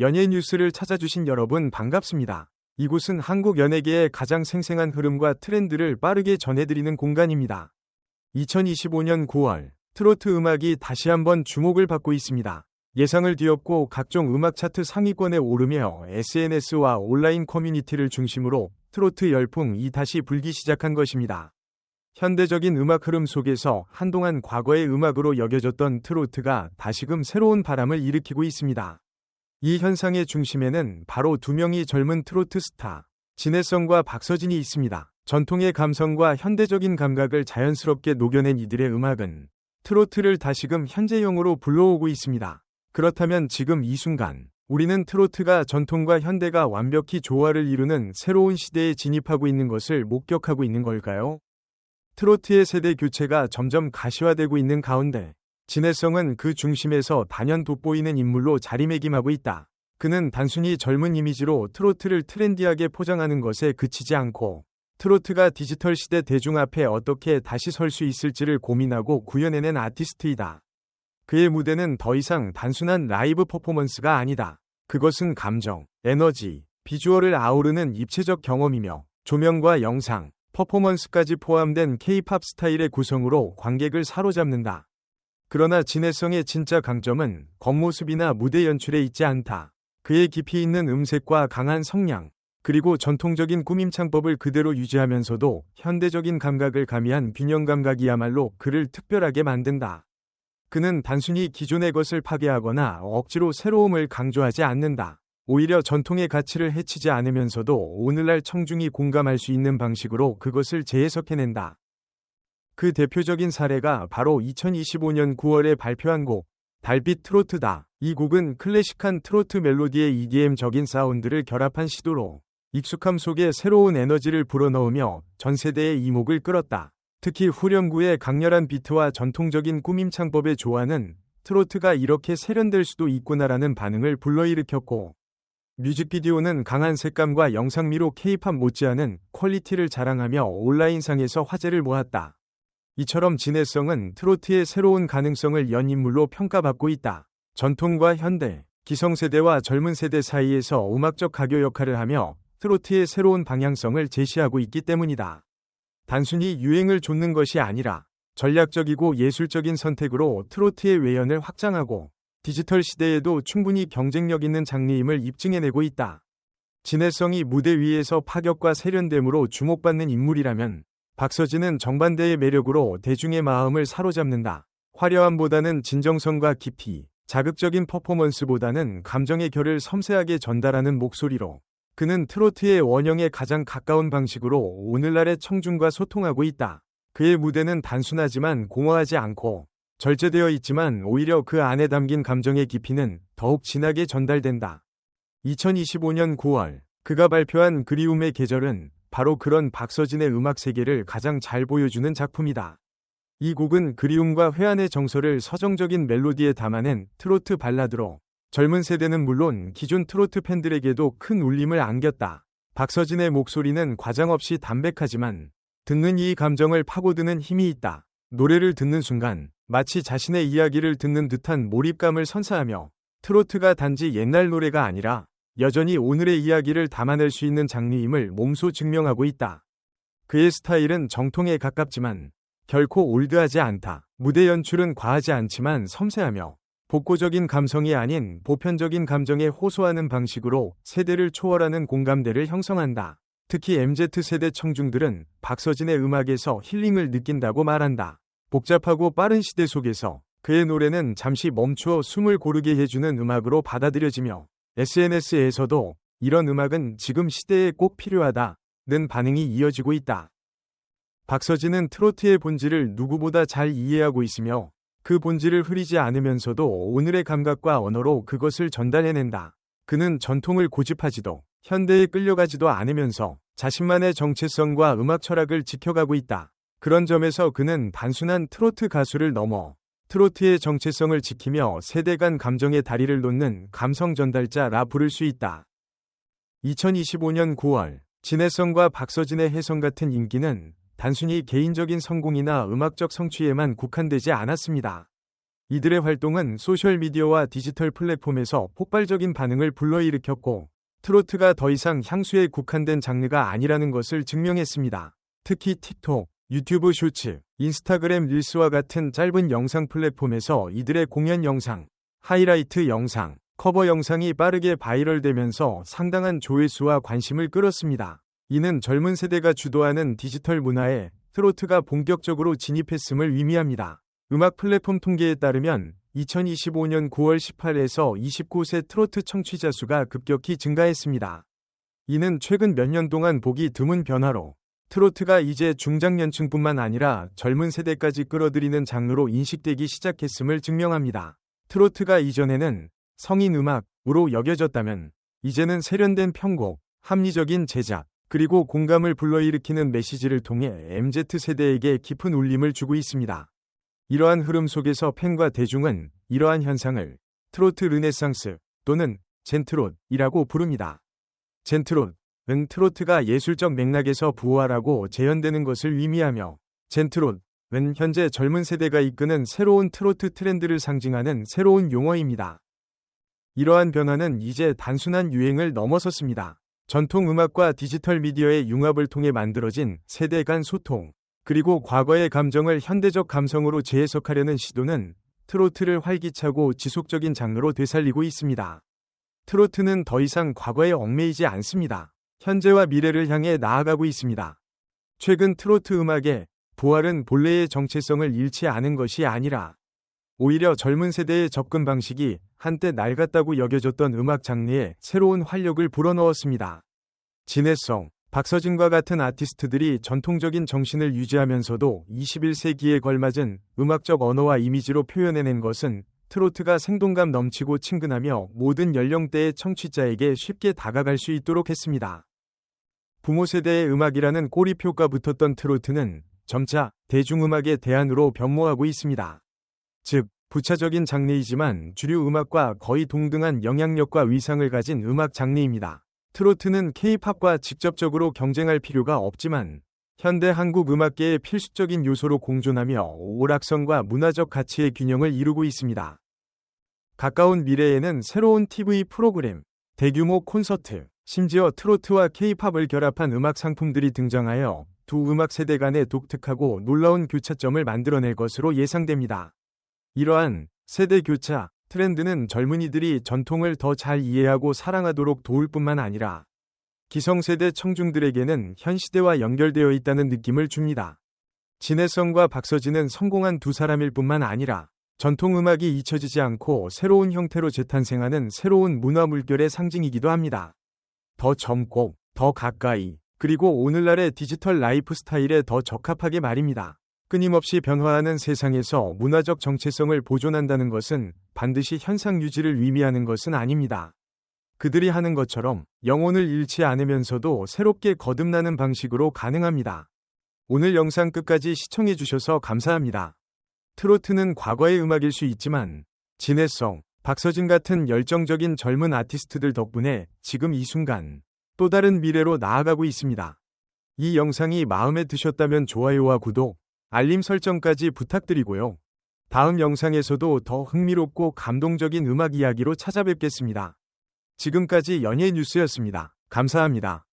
연예 뉴스를 찾아주신 여러분 반갑습니다. 이곳은 한국 연예계의 가장 생생한 흐름과 트렌드를 빠르게 전해드리는 공간입니다. 2025년 9월, 트로트 음악이 다시 한번 주목을 받고 있습니다. 예상을 뒤엎고 각종 음악 차트 상위권에 오르며 SNS와 온라인 커뮤니티를 중심으로 트로트 열풍이 다시 불기 시작한 것입니다. 현대적인 음악 흐름 속에서 한동안 과거의 음악으로 여겨졌던 트로트가 다시금 새로운 바람을 일으키고 있습니다. 이 현상의 중심에는 바로 두 명의 젊은 트로트 스타, 진해성과 박서진이 있습니다. 전통의 감성과 현대적인 감각을 자연스럽게 녹여낸 이들의 음악은 트로트를 다시금 현재형으로 불러오고 있습니다. 그렇다면 지금 이 순간, 우리는 트로트가 전통과 현대가 완벽히 조화를 이루는 새로운 시대에 진입하고 있는 것을 목격하고 있는 걸까요? 트로트의 세대 교체가 점점 가시화되고 있는 가운데 진해성은 그 중심에서 단연 돋보이는 인물로 자리매김하고 있다. 그는 단순히 젊은 이미지로 트로트를 트렌디하게 포장하는 것에 그치지 않고 트로트가 디지털 시대 대중 앞에 어떻게 다시 설 수 있을지를 고민하고 구현해낸 아티스트이다. 그의 무대는 더 이상 단순한 라이브 퍼포먼스가 아니다. 그것은 감정, 에너지, 비주얼을 아우르는 입체적 경험이며 조명과 영상, 퍼포먼스까지 포함된 K-팝 스타일의 구성으로 관객을 사로잡는다. 그러나 진해성의 진짜 강점은 겉모습이나 무대 연출에 있지 않다. 그의 깊이 있는 음색과 강한 성량, 그리고 전통적인 꾸밈 창법을 그대로 유지하면서도 현대적인 감각을 가미한 균형 감각이야말로 그를 특별하게 만든다. 그는 단순히 기존의 것을 파괴하거나 억지로 새로움을 강조하지 않는다. 오히려 전통의 가치를 해치지 않으면서도 오늘날 청중이 공감할 수 있는 방식으로 그것을 재해석해낸다. 그 대표적인 사례가 바로 2025년 9월에 발표한 곡 달빛 트로트다. 이 곡은 클래식한 트로트 멜로디의 EDM적인 사운드를 결합한 시도로 익숙함 속에 새로운 에너지를 불어넣으며 전 세대의 이목을 끌었다. 특히 후렴구의 강렬한 비트와 전통적인 꾸밈 창법의 조화는 트로트가 이렇게 세련될 수도 있구나라는 반응을 불러일으켰고 뮤직비디오는 강한 색감과 영상미로 케이팝 못지않은 퀄리티를 자랑하며 온라인상에서 화제를 모았다. 이처럼 진해성은 트로트의 새로운 가능성을 연 인물로 평가받고 있다. 전통과 현대, 기성세대와 젊은 세대 사이에서 음악적 가교 역할을 하며 트로트의 새로운 방향성을 제시하고 있기 때문이다. 단순히 유행을 좇는 것이 아니라 전략적이고 예술적인 선택으로 트로트의 외연을 확장하고 디지털 시대에도 충분히 경쟁력 있는 장르임을 입증해내고 있다. 진해성이 무대 위에서 파격과 세련됨으로 주목받는 인물이라면 박서진은 정반대의 매력으로 대중의 마음을 사로잡는다. 화려함보다는 진정성과 깊이, 자극적인 퍼포먼스보다는 감정의 결을 섬세하게 전달하는 목소리로 그는 트로트의 원형에 가장 가까운 방식으로 오늘날의 청중과 소통하고 있다. 그의 무대는 단순하지만 공허하지 않고 절제되어 있지만 오히려 그 안에 담긴 감정의 깊이는 더욱 진하게 전달된다. 2025년 9월 그가 발표한 그리움의 계절은 바로 그런 박서진의 음악 세계를 가장 잘 보여주는 작품이다. 이 곡은 그리움과 회한의 정서를 서정적인 멜로디에 담아낸 트로트 발라드로 젊은 세대는 물론 기존 트로트 팬들에게도 큰 울림을 안겼다. 박서진의 목소리는 과장 없이 담백하지만 듣는 이 감정을 파고드는 힘이 있다. 노래를 듣는 순간 마치 자신의 이야기를 듣는 듯한 몰입감을 선사하며 트로트가 단지 옛날 노래가 아니라 여전히 오늘의 이야기를 담아낼 수 있는 장르임을 몸소 증명하고 있다. 그의 스타일은 정통에 가깝지만 결코 올드하지 않다. 무대 연출은 과하지 않지만 섬세하며 복고적인 감성이 아닌 보편적인 감정에 호소하는 방식으로 세대를 초월하는 공감대를 형성한다. 특히 MZ세대 청중들은 박서진의 음악에서 힐링을 느낀다고 말한다. 복잡하고 빠른 시대 속에서 그의 노래는 잠시 멈추어 숨을 고르게 해주는 음악으로 받아들여지며 SNS에서도 이런 음악은 지금 시대에 꼭 필요하다. 는 반응이 이어지고 있다. 박서진은 트로트의 본질을 누구보다 잘 이해하고 있으며 그 본질을 흐리지 않으면서도 오늘의 감각과 언어로 그것을 전달해낸다. 그는 전통을 고집하지도 현대에 끌려가지도 않으면서 자신만의 정체성과 음악 철학을 지켜가고 있다. 그런 점에서 그는 단순한 트로트 가수를 넘어 트로트의 정체성을 지키며 세대 간 감정의 다리를 놓는 감성 전달자라 부를 수 있다. 2025년 9월 진해성과 박서진의 해성 같은 인기는 단순히 개인적인 성공이나 음악적 성취에만 국한되지 않았습니다. 이들의 활동은 소셜미디어와 디지털 플랫폼에서 폭발적인 반응을 불러일으켰고, 트로트가 더 이상 향수에 국한된 장르가 아니라는 것을 증명했습니다. 특히 틱톡, 유튜브 쇼츠, 인스타그램 릴스와 같은 짧은 영상 플랫폼에서 이들의 공연 영상, 하이라이트 영상, 커버 영상이 빠르게 바이럴되면서 상당한 조회수와 관심을 끌었습니다. 이는 젊은 세대가 주도하는 디지털 문화에 트로트가 본격적으로 진입했음을 의미합니다. 음악 플랫폼 통계에 따르면 2025년 9월 18에서 29세 트로트 청취자 수가 급격히 증가했습니다. 이는 최근 몇 년 동안 보기 드문 변화로 트로트가 이제 중장년층뿐만 아니라 젊은 세대까지 끌어들이는 장르로 인식되기 시작했음을 증명합니다. 트로트가 이전에는 성인 음악으로 여겨졌다면 이제는 세련된 편곡, 합리적인 제작, 그리고 공감을 불러일으키는 메시지를 통해 MZ세대에게 깊은 울림을 주고 있습니다. 이러한 흐름 속에서 팬과 대중은 이러한 현상을 트로트 르네상스 또는 젠트롯이라고 부릅니다. 젠트롯 은 트로트가 예술적 맥락에서 부활하고 재현되는 것을 의미하며 젠트롯 은 현재 젊은 세대가 이끄는 새로운 트로트 트렌드를 상징하는 새로운 용어입니다. 이러한 변화는 이제 단순한 유행을 넘어섰습니다. 전통 음악과 디지털 미디어의 융합을 통해 만들어진 세대 간 소통, 그리고 과거의 감정을 현대적 감성으로 재해석하려는 시도는 트로트를 활기차고 지속적인 장르로 되살리고 있습니다. 트로트는 더 이상 과거에 얽매이지 않습니다. 현재와 미래를 향해 나아가고 있습니다. 최근 트로트 음악의 부활은 본래의 정체성을 잃지 않은 것이 아니라 오히려 젊은 세대의 접근 방식이 한때 낡았다고 여겨졌던 음악 장르에 새로운 활력을 불어넣었습니다. 진해성, 박서진과 같은 아티스트들이 전통적인 정신을 유지하면서도 21세기에 걸맞은 음악적 언어와 이미지로 표현해낸 것은 트로트가 생동감 넘치고 친근하며 모든 연령대의 청취자에게 쉽게 다가갈 수 있도록 했습니다. 부모 세대의 음악이라는 꼬리표가 붙었던 트로트는 점차 대중음악의 대안으로 변모하고 있습니다. 즉, 부차적인 장르이지만 주류 음악과 거의 동등한 영향력과 위상을 가진 음악 장르입니다. 트로트는 케이팝과 직접적으로 경쟁할 필요가 없지만 현대 한국 음악계의 필수적인 요소로 공존하며 오락성과 문화적 가치의 균형을 이루고 있습니다. 가까운 미래에는 새로운 TV 프로그램, 대규모 콘서트, 심지어 트로트와 케이팝을 결합한 음악 상품들이 등장하여 두 음악 세대 간의 독특하고 놀라운 교차점을 만들어낼 것으로 예상됩니다. 이러한 세대 교차, 트렌드는 젊은이들이 전통을 더 잘 이해하고 사랑하도록 도울 뿐만 아니라 기성세대 청중들에게는 현 시대와 연결되어 있다는 느낌을 줍니다. 진해성과 박서진은 성공한 두 사람일 뿐만 아니라 전통 음악이 잊혀지지 않고 새로운 형태로 재탄생하는 새로운 문화 물결의 상징이기도 합니다. 더 젊고, 더 가까이, 그리고 오늘날의 디지털 라이프 스타일에 더 적합하게 말입니다. 끊임없이 변화하는 세상에서 문화적 정체성을 보존한다는 것은 반드시 현상 유지를 의미하는 것은 아닙니다. 그들이 하는 것처럼 영혼을 잃지 않으면서도 새롭게 거듭나는 방식으로 가능합니다. 오늘 영상 끝까지 시청해주셔서 감사합니다. 트로트는 과거의 음악일 수 있지만 진해성, 박서진 같은 열정적인 젊은 아티스트들 덕분에 지금 이 순간 또 다른 미래로 나아가고 있습니다. 이 영상이 마음에 드셨다면 좋아요와 구독, 알림 설정까지 부탁드리고요. 다음 영상에서도 더 흥미롭고 감동적인 음악 이야기로 찾아뵙겠습니다. 지금까지 연예 뉴스였습니다. 감사합니다.